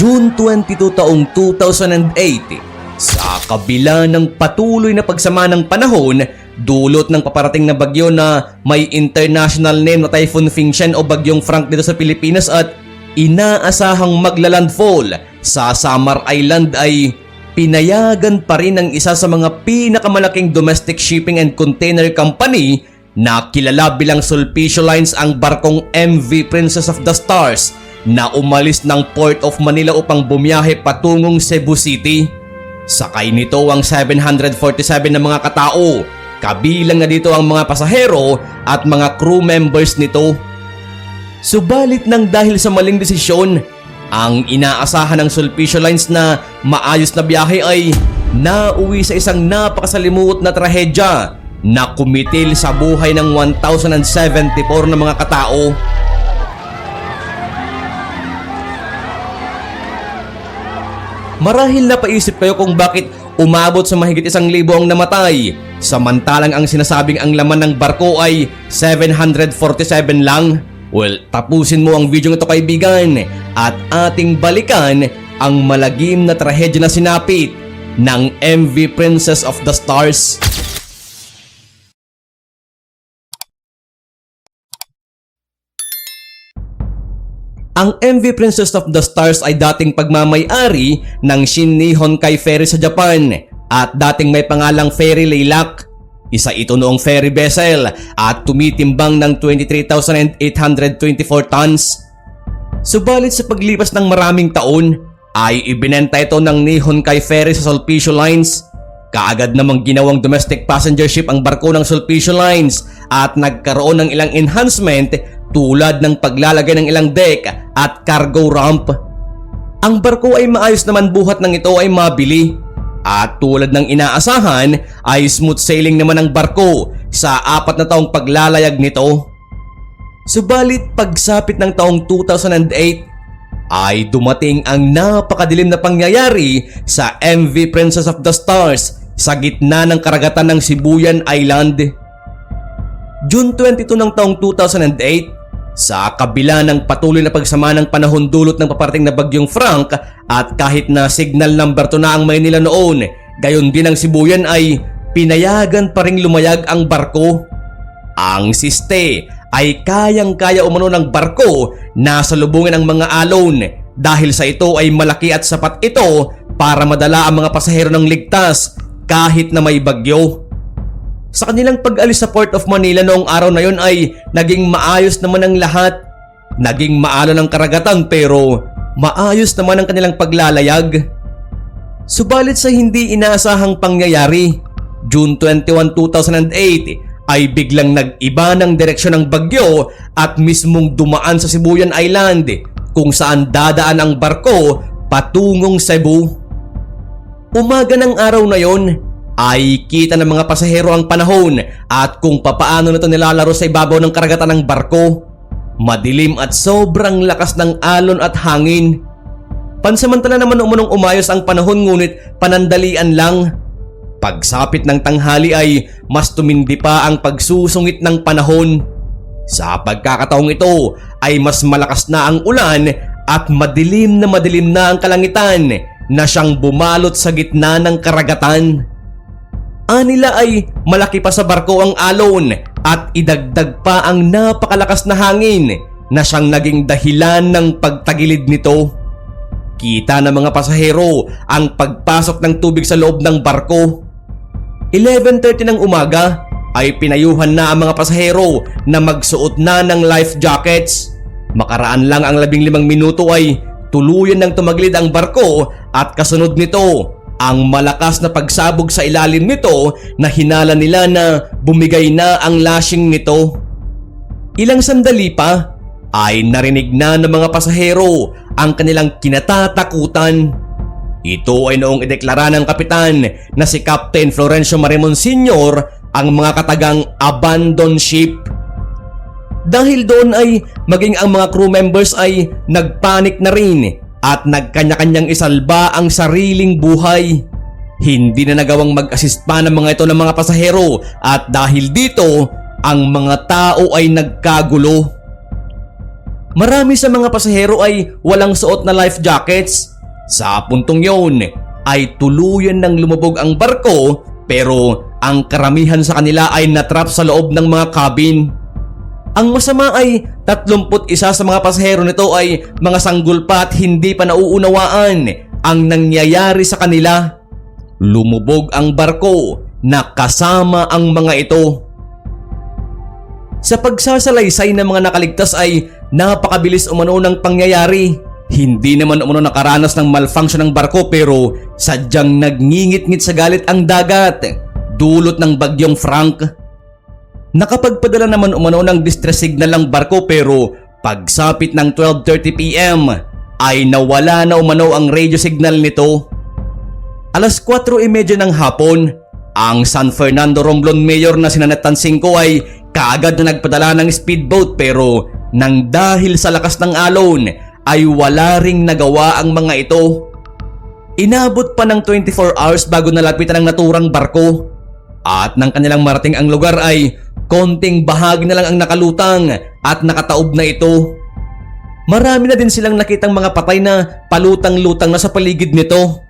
June 22 taong 2008, sa kabila ng patuloy na pagsama ng panahon, dulot ng paparating na bagyo na may international name na Typhoon Fingshan o Bagyong Frank dito sa Pilipinas at inaasahang maglalandfall sa Samar Island ay pinayagan pa rin ng isa sa mga pinakamalaking domestic shipping and container company na kilala bilang Sulpicio Lines ang barkong MV Princess of the Stars na umalis ng Port of Manila upang bumiyahe patungong Cebu City. Sakay nito ang 747 na mga katao, kabilang na dito ang mga pasahero at mga crew members nito. Subalit nang dahil sa maling desisyon, ang inaasahan ng Sulpicio Lines na maayos na biyahe ay nauwi sa isang napakasalimuot na trahedya na kumitil sa buhay ng 1,074 na mga katao. Marahil napaisip kayo kung bakit umabot sa mahigit isang libo ang namatay, samantalang ang sinasabing ang laman ng barko ay 747 lang. Well, tapusin mo ang video ito kaibigan at ating balikan ang malagim na trahedya na sinapit ng MV Princess of the Stars. Ang MV Princess of the Stars ay dating pagmamay-ari ng Shin Nihon Kai Ferry sa Japan at dating may pangalang Ferry Leilak. Isa ito noong ferry vessel at tumitimbang ng 23,824 tons. Subalit sa paglipas ng maraming taon ay ibinenta ito ng Nihon Kai Ferry sa Sulpicio Lines. Kaagad namang ginawang domestic passenger ship ang barko ng Sulpicio Lines at nagkaroon ng ilang enhancement tulad ng paglalagay ng ilang deck at cargo ramp. Ang barko ay maayos naman buhat ng ito ay mabili at tulad ng inaasahan ay smooth sailing naman ang barko sa apat na taong paglalayag nito. Subalit pagsapit ng taong 2008 ay dumating ang napakadilim na pangyayari sa MV Princess of the Stars sa gitna ng karagatan ng Sibuyan Island. June 22 ng taong 2008, sa kabila ng patuloy na pagsama ng panahon dulot ng paparating na bagyong Frank at kahit na signal number 2 na ang Maynila noon, gayon din ang Sibuyan ay pinayagan pa ring lumayag ang barko. Ang siste ay kayang-kaya umano ng barko na salubungin ang mga alon dahil sa ito ay malaki at sapat ito para madala ang mga pasahero ng ligtas kahit na may bagyo. Sa kanilang pag-alis sa Port of Manila noong araw na yon ay naging maayos naman ang lahat. Naging maalon ang karagatan pero maayos naman ang kanilang paglalayag. Subalit sa hindi inaasahang pangyayari, June 21, 2008 ay biglang nag-iba ng direksyon ng bagyo at mismong dumaan sa Sibuyan Island kung saan dadaan ang barko patungong Cebu. Umaga ng araw na yon ay kita ng mga pasahero ang panahon at kung papaano nito nilalaro sa ibabaw ng karagatan ng barko. Madilim at sobrang lakas ng alon at hangin. Pansamantala naman umunong umayos ang panahon ngunit panandalian lang. Pagsapit ng tanghali ay mas tumindi pa ang pagsusungit ng panahon. Sa pagkakataong ito ay mas malakas na ang ulan at madilim na madilim na ang kalangitan na siyang bumalot sa gitna ng karagatan. Anila ay malaki pa sa barko ang alon at idagdag pa ang napakalakas na hangin na siyang naging dahilan ng pagtagilid nito. Kita ng mga pasahero ang pagpasok ng tubig sa loob ng barko. 11.30 ng umaga ay pinayuhan na ang mga pasahero na magsuot na ng life jackets. Makaraan lang ang 15 minuto ay tuluyan ng tumaglid ang barko at kasunod nito ang malakas na pagsabog sa ilalim nito na hinala nila na bumigay na ang lashing nito. Ilang sandali pa ay narinig na ng mga pasahero ang kanilang kinatatakutan. Ito ay noong ideklara ng kapitan na si Captain Florencio Marimon Sr. ang mga katagang abandon ship. Dahil doon ay maging ang mga crew members ay nagpanik na rin at nagkanya-kanyang isalba ang sariling buhay. Hindi na nagawang mag-assist pa ng mga ito ng mga pasahero at dahil dito, ang mga tao ay nagkagulo. Marami sa mga pasahero ay walang suot na life jackets. Sa puntong yon ay tuluyan ng lumubog ang barko pero ang karamihan sa kanila ay natrap sa loob ng mga cabin. Ang masama ay 31 sa mga pasahero nito ay mga sanggol pa at hindi pa nauunawaan ang nangyayari sa kanila. Lumubog ang barko na kasama ang mga ito. Sa pagsasalaysay ng mga nakaligtas ay napakabilis umano ng pangyayari. Hindi naman umano nakaranas ng malfunction ng barko pero sadyang nagngingit-ngit sa galit ang dagat. Dulot ng bagyong Frank. Nakapagpadala naman umano ng distress signal ang barko pero pagsapit ng 12.30pm ay nawala na umano ang radio signal nito. Alas 4.30 ng hapon, ang San Fernando Romblon Mayor na sinanatan 5 ay kaagad na nagpadala ng speedboat pero nang dahil sa lakas ng alon ay wala ring nagawa ang mga ito. Inabot pa ng 24 hours bago nalapitan ang naturang barko. At nang kanilang marating ang lugar ay konting bahagi na lang ang nakalutang at nakataob na ito. Marami na din silang nakitang mga patay na palutang-lutang na sa paligid nito.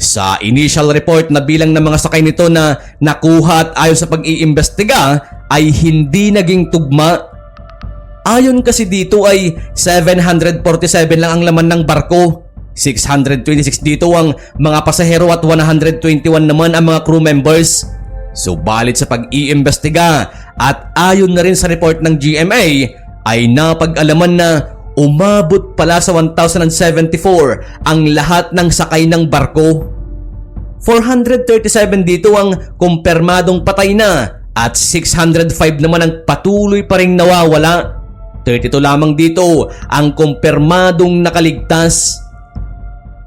Sa initial report na bilang ng mga sakay nito na nakuha at ayon sa pag-iimbestiga ay hindi naging tugma. Ayon kasi dito ay 747 lang ang laman ng barko. 626 dito ang mga pasahero at 121 naman ang mga crew members. Subalit sa pag-iimbestiga at ayon na rin sa report ng GMA ay napag-alaman na umabot pala sa 1,074 ang lahat ng sakay ng barko. 437 dito ang kumpirmadong patay na at 605 naman ang patuloy pa rin nawawala. 32 lamang dito ang kumpirmadong nakaligtas.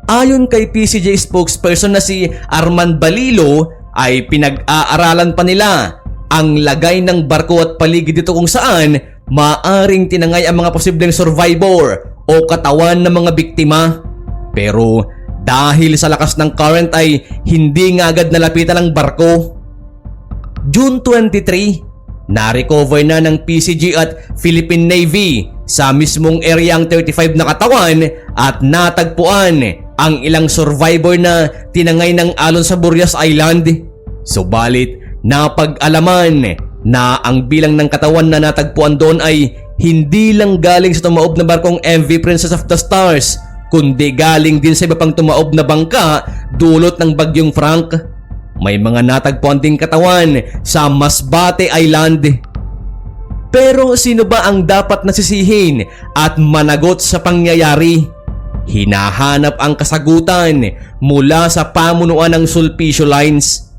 Ayon kay PCJ spokesperson na si Arman Balilo ay pinag-aaralan pa nila ang lagay ng barko at paligid dito kung saan maaring tinangay ang mga posibleng survivor o katawan ng mga biktima. Pero dahil sa lakas ng current ay hindi nga agad nalapitan ang barko. June 23, na-recover na ng PCG at Philippine Navy sa mismong area ang 35 na katawan at natagpuan ang ilang survivor na tinangay ng alon sa Burias Island. Subalit, napag-alaman na ang bilang ng katawan na natagpuan doon ay hindi lang galing sa tumaob na barkong MV Princess of the Stars kundi galing din sa iba pang tumaob na bangka dulot ng bagyong Frank. May mga natagpuan ding katawan sa Masbate Island. Pero sino ba ang dapat nasisihin at managot sa pangyayari? Hinahanap ang kasagutan mula sa pamunuan ng Sulpicio Lines.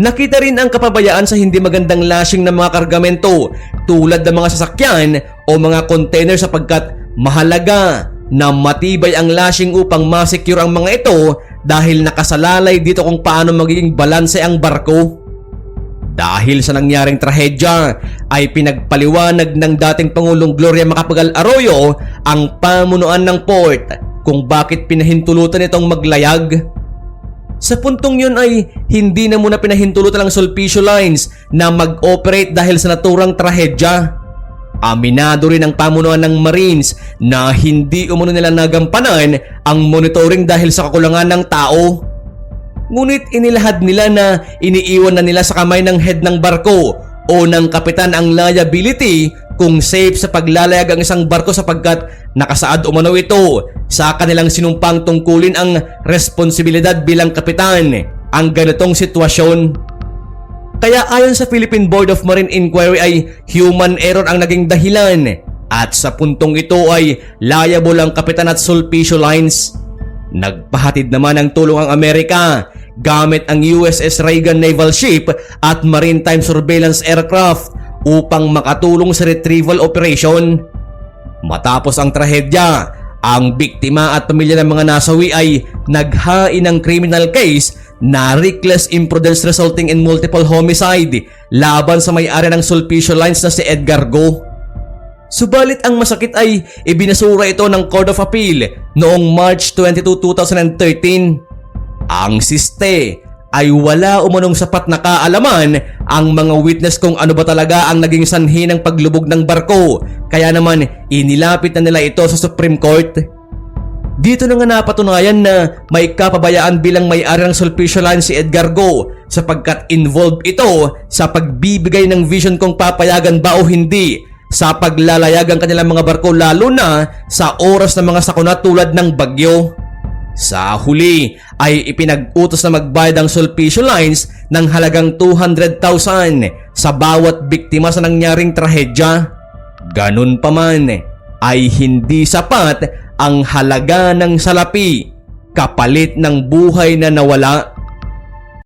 Nakita rin ang kapabayaan sa hindi magandang lashing ng mga kargamento tulad ng mga sasakyan o mga container sapagkat mahalaga na matibay ang lashing upang masecure ang mga ito dahil nakasalalay dito kung paano magiging balanse ang barko. Dahil sa nangyaring trahedya ay pinagpaliwanag ng dating Pangulong Gloria Macapagal Arroyo ang pamunuan ng port kung bakit pinahintulutan itong maglayag. Sa puntong yun ay hindi na muna pinahintulutan ang Sulpicio Lines na mag-operate dahil sa naturang trahedya. Aminado rin ang pamunuan ng Marines na hindi umano nila nagampanan ang monitoring dahil sa kakulangan ng tao. Ngunit inilahad nila na iniiwan na nila sa kamay ng head ng barko o ng kapitan ang liability kung safe sa paglalayag ang isang barko sapagkat nakasaad umano ito sa kanilang sinumpang tungkulin ang responsibilidad bilang kapitan ang ganitong sitwasyon. Kaya ayon sa Philippine Board of Marine Inquiry ay human error ang naging dahilan at sa puntong ito ay liable ang Kapitan at Sulpicio Lines. Nagpahatid naman ng tulong ang Amerika gamit ang USS Reagan Naval Ship at Maritime Surveillance Aircraft upang makatulong sa retrieval operation. Matapos ang trahedya, ang biktima at pamilya ng mga nasawi ay naghain ng criminal case na reckless imprudence resulting in multiple homicide laban sa may-ari ng Sulpicio Lines na si Edgar Go. Subalit ang masakit ay ibinasura ito ng Court of Appeal noong March 22, 2013. Ang siste ay wala umunong sapat na kaalaman ang mga witness kung ano ba talaga ang naging sanhi ng paglubog ng barko. Kaya naman inilapit na nila ito sa Supreme Court. Dito na nga napatunayan na may kapabayaan bilang may-ari ng Sulpicio Line si Edgar Go sapagkat involved ito sa pagbibigay ng vision kung papayagan ba o hindi sa paglalayag ang kanilang mga barko lalo na sa oras ng mga sakuna tulad ng bagyo. Sa huli ay ipinag-utos na magbayad ang Sulpicio Lines ng halagang 200,000 sa bawat biktima sa nangyaring trahedya. Ganun pa man ay hindi sapat ang halaga ng salapi kapalit ng buhay na nawala